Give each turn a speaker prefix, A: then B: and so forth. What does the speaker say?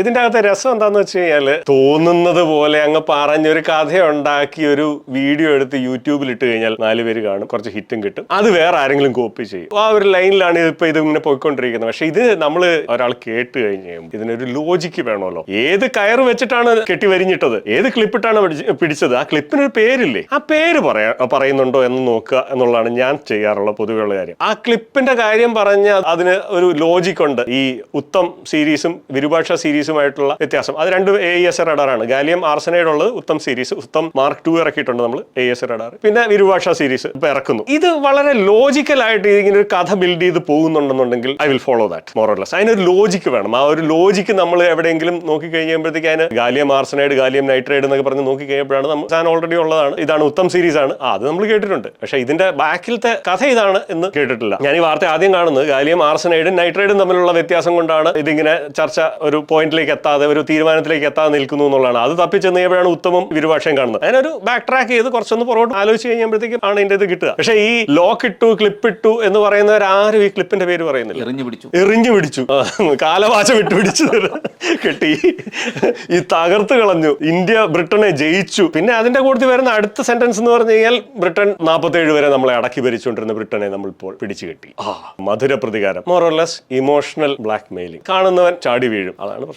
A: ഇതിന്റെ അകത്തെ രസം എന്താന്ന് വെച്ച് കഴിഞ്ഞാൽ തോന്നുന്നത് പോലെ അങ്ങ് പറഞ്ഞൊരു കഥ ഉണ്ടാക്കി ഒരു വീഡിയോ എടുത്ത് യൂട്യൂബിൽ ഇട്ട് കഴിഞ്ഞാൽ നാല് പേര് കാണും കുറച്ച് ഹിറ്റും കിട്ടും. അത് വേറെ ആരെങ്കിലും കോപ്പി ചെയ്യും. ആ ഒരു ലൈനിലാണ് ഇപ്പൊ ഇത് ഇങ്ങനെ പോയിക്കൊണ്ടിരിക്കുന്നത്. പക്ഷെ ഇത് നമ്മൾ ഒരാൾ കേട്ട് കഴിഞ്ഞ് ഇതിനൊരു ലോജിക്ക് വേണമല്ലോ. ഏത് കയർ വെച്ചിട്ടാണ് കെട്ടി വരിഞ്ഞിട്ടത്? ഏത് ക്ലിപ്പിട്ടാണ് പിടിച്ചത്? ആ ക്ലിപ്പിനൊരു പേരില്ലേ? ആ പേര് പറയാ പറയുന്നുണ്ടോ എന്ന് നോക്കുക എന്നുള്ളതാണ് ഞാൻ ചെയ്യാറുള്ള പൊതുവെയുള്ള കാര്യം. ആ ക്ലിപ്പിന്റെ കാര്യം പറഞ്ഞ അതിന് ഒരു ലോജിക് ഉണ്ട് ഈ ഉത്തം സീരീസും വിരുഭാഷ സീരീസുമായിട്ടുള്ള വ്യത്യാസം. അത് രണ്ടും എ എസ് റഡാറാണ് ഗാലിയം ആർസനൈഡ് ഉള്ളത് Uttam series Uttam mark two ഇറക്കിയിട്ടുണ്ട് നമ്മൾ എ എസ് റഡാർ പിന്നെ വിരുഭാഷ സീരീസ് ഇപ്പൊ ഇറക്കുന്നു. ഇത് വളരെ ലോജിക്കൽ ആയിട്ട് ഇങ്ങനെ ഒരു കഥ ബിൽഡ് ചെയ്ത് പോകുന്നുണ്ടെന്നുണ്ടെങ്കിൽ I will follow that more or less അതിനൊരു ലോജിക്ക് വേണം. ആ ഒരു ലോജിക്ക് നമ്മൾ എവിടെയെങ്കിലും നോക്കി കഴിയുമ്പോഴത്തേക്ക് ഗാലിയം ആർസനൈഡ് ഗാലിയം നൈട്രൈഡ് എന്നൊക്കെ പറഞ്ഞ് നോക്കി കഴിയുമ്പോഴാണ് നമ്മൾ സാധനം ഓൾറെഡി ഉള്ളതാണ്. ഇതാണ് ഉത്തം സീരീസ് ആണ്. അത് നമ്മൾ കേട്ടിട്ടുണ്ട്. പക്ഷെ ഇതിന്റെ ബാക്കിലത്തെ കഥ ഇതാണ് എന്ന് കേട്ടിട്ടില്ല. ഞാൻ ഈ വാർത്ത ആദ്യം കാണുന്നത് ഗാലിയം ആർസനൈഡും നൈട്രൈഡും തമ്മിലുള്ള വ്യത്യാസം കൊണ്ടാണ് ഇതിങ്ങനെ ചർച്ച ഒരു പോയിന്റിലേക്ക് എത്താതെ ഒരു തീരുമാനത്തിലേക്ക് എത്താതെ നിൽക്കുന്നു എന്നുള്ളതാണ്. അത് തപ്പിച്ചെന്ന് കഴിയുമ്പോഴാണ് ഉത്തമം വിരുപാക്ഷം കാണുന്നത്? അതിനൊരു ബാക്ക് ട്രാക്ക് ചെയ്ത് കുറച്ചൊന്ന് പുറകോട്ട് ആലോചിച്ച് കഴിയുമ്പോഴത്തേക്കും ആണ് ഇതിന്റെ ഇത് കിട്ടുക. പക്ഷേ ഈ ലോക്ക് ഇട്ടു ക്ലിപ്പ് ഇട്ടു എന്ന് പറയുന്നവരാരും ഈ ക്ലിപ്പിന്റെ പേര് പറയുന്നില്ല.
B: എറിഞ്ഞു പിടിച്ചു.
A: എറിഞ്ഞു പിടിച്ചു. കാലവാശം ഇട്ടു പിടിച്ചു. കെട്ടി. ഈ തകർത്ത് കളഞ്ഞു. ഇന്ത്യ ബ്രിട്ടനെ ജയിച്ചു. പിന്നെ അതിന്റെ കൂട്ടത്തിൽ വരുന്ന അടുത്ത സെന്റൻസ് എന്ന് പറഞ്ഞു കഴിഞ്ഞാൽ ബ്രിട്ടൻ നാൽപ്പത്തേഴ് വരെ നമ്മളെ അടക്കി ഭരിച്ചുകൊണ്ടിരുന്ന ബ്രിട്ടനെ നമ്മൾ ഇപ്പോൾ പിടിച്ചു കെട്ടി. ആ. മധുര പ്രതികാരം മോറോലെസ് ഇമോഷണൽ ബ്ലാക്ക് മെയിലിംഗ് കാണുന്നവൻ ചാടി വീഴും. അതാണ് പ്രശ്നം.